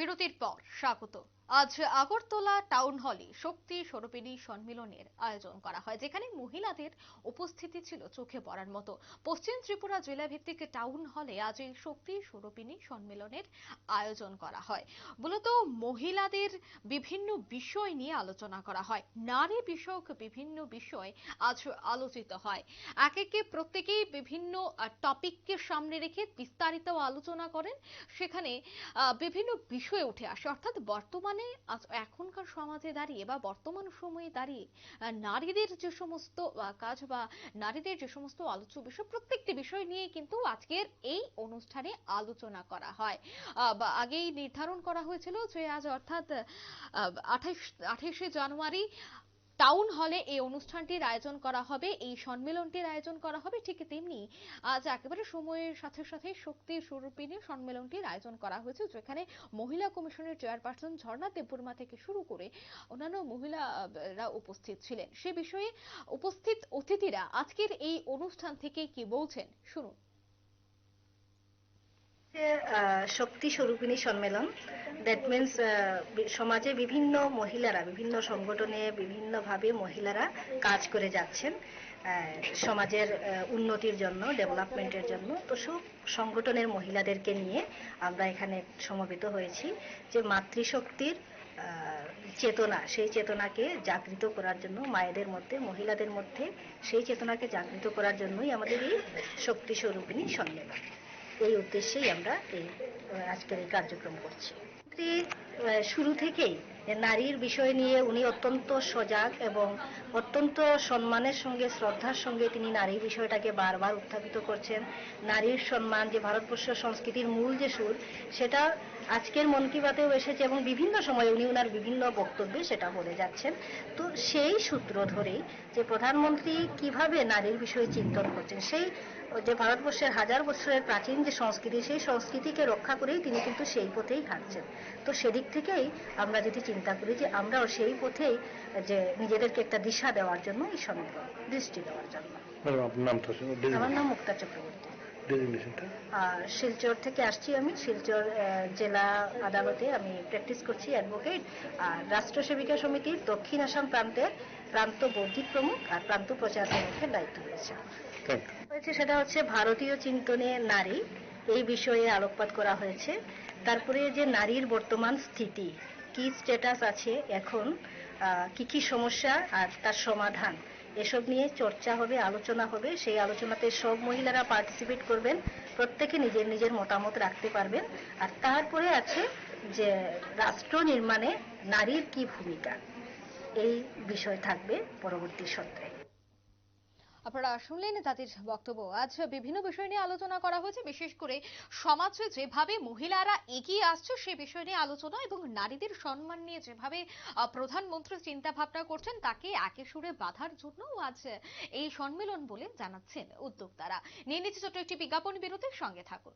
বিরতির পর স্বাগত। আজ আগরতলা টাউন হলে শক্তি স্বরূপিণী সম্মেলনের আয়োজন করা হয়, যেখানে মহিলাদের উপস্থিতি ছিল চোখে পড়ার মতো। পশ্চিম ত্রিপুরা জেলা ভিত্তিক টাউন হলে আজ এই শক্তি স্বরূপিণী সম্মেলনের আয়োজন করা হয়। মূলত মহিলাদের বিভিন্ন বিষয় নিয়ে আলোচনা করা হয়। নারী বিষয়ক বিভিন্ন বিষয় আজ আলোচিত হয়। এক একে প্রত্যেকেই বিভিন্ন টপিককে সামনে রেখে বিস্তারিত আলোচনা করেন। সেখানে বিভিন্ন বিষয় উঠে আসে। অর্থাৎ বর্তমানে আজ এখনকার সমাজে দাঁড়িয়ে বা বর্তমান সময়ে দাঁড়িয়ে নারীদের যে সমস্ত কাজ বা নারীদের যে সমস্ত আলোচ্য বিষয়, প্রত্যেকটি বিষয় নিয়ে কিন্তু আজকের এই অনুষ্ঠানে আলোচনা করা হয়। বা আগেই নির্ধারণ করা হয়েছিল যে আজ অর্থাৎ আঠাইশ, আঠাইশে জানুয়ারি টাউন হলে এই অনুষ্ঠানটির আয়োজন করা হবে, এই সম্মেলনটির আয়োজন করা হবে, ঠিক তেমনি আজ একেবারে সময়ের সাথে সাথে শক্তি স্বরূপিণী সম্মেলনটির আয়োজন করা হয়েছে, যেখানে মহিলা কমিশনের চেয়ারপারসন ঝর্ণা দেববর্মা থেকে শুরু করে অন্যান্য মহিলারা উপস্থিত ছিলেন। সে বিষয়ে উপস্থিত অতিথিরা আজকের এই অনুষ্ঠান থেকে কি বলছেন? শুনুন। আহ, শক্তি স্বরূপিণী সম্মেলন দ্যাট মিনস সমাজে বিভিন্ন মহিলারা বিভিন্ন সংগঠনে বিভিন্নভাবে মহিলারা কাজ করে যাচ্ছেন সমাজের উন্নতির জন্য ডেভেলপমেন্টের জন্য। তো সব সংগঠনের মহিলাদেরকে নিয়ে আমরা এখানে সমবেত হয়েছি যে মাতৃশক্তির চেতনা সেই চেতনাকে জাগৃত করার জন্য মায়েদের মধ্যে মহিলাদের মধ্যে সেই চেতনাকে জাগৃত করার জন্যই আমাদের এই শক্তি স্বরূপিণী সম্মেলন। এই উদ্দেশ্যেই আমরা এই আজকের এই কার্যক্রম করছি। শুরু থেকেই নারীর বিষয় নিয়ে উনি অত্যন্ত সজাগ এবং অত্যন্ত সম্মানের সঙ্গে, শ্রদ্ধার সঙ্গে তিনি নারী বিষয়টাকে বারবার উত্থাপিত করছেন। নারীর সম্মান, যে ভারতবর্ষ সংস্কৃতির মূল যে সুর, সেটা আজকের মন কি বাতেও এসেছে এবং বিভিন্ন সময়ে উনি ওনার বিভিন্ন বক্তব্যে সেটা বলে যাচ্ছেন। তো সেই সূত্র ধরেই যে প্রধানমন্ত্রী কীভাবে নারীর বিষয়ে চিন্তন করছেন, সেই যে ভারতবর্ষের হাজার বছরের প্রাচীন যে সংস্কৃতি, সেই সংস্কৃতিকে রক্ষা করেই তিনি কিন্তু সেই পথেই হাঁটছেন। তো সেদিক থেকেই আমরা যদি চিন্তা করি যে আমরাও সেই পথেই যে নিজেদেরকে একটা দিশা দেওয়ার জন্য এই সম্মেলন দৃষ্টি দেওয়ার জন্য। আমার নাম মুক্তা চক্রবর্তী। শিলচর থেকে আসছি আমি শিলচর জেলা আদালতে আমি প্র্যাকটিস করছি অ্যাডভোকেট আর রাষ্ট্র সেবিকা সমিতির দক্ষিণ আসাম প্রান্তের প্রান্ত বৌদ্ধিক প্রমুখ আর প্রান্ত প্রচার প্রমুখের দায়িত্ব রয়েছে। হয়েছে সেটা হচ্ছে ভারতীয় চিন্তনে নারী এই বিষয়ে আলোকপাত করা হয়েছে। তারপরে যে নারীর বর্তমান স্থিতি কি স্ট্যাটাস আছে এখন কি কি সমস্যা আর তার সমাধান, এসব নিয়ে চর্চা হবে, আলোচনা হবে। সেই আলোচনাতে সব মহিলারা পার্টিসিপেট করবেন, প্রত্যেকে নিজের নিজের মতামত রাখতে পারবেন। আর তারপরে আছে যে রাষ্ট্র নির্মাণে নারীর কি ভূমিকা, এই বিষয় থাকবে পরবর্তী সত্রে। আপনারা শুনলেন তাদের বক্তব্য। আজ বিভিন্ন বিষয় নিয়ে আলোচনা করা হয়েছে। বিশেষ করে সমাজে যেভাবে মহিলারা এগিয়ে আসছে, সে বিষয় নিয়ে আলোচনা এবং নারীদের সম্মান নিয়ে যেভাবে প্রধানমন্ত্রী চিন্তা ভাবনা করছেন, তাকে একে সুরে বাধার জন্য আজ এই সম্মেলন বলে জানাচ্ছেন উদ্যোক্তারা। নিয়ে নিচ্ছে ছোট্ট একটি বিজ্ঞাপন বিরতির সঙ্গে থাকুন।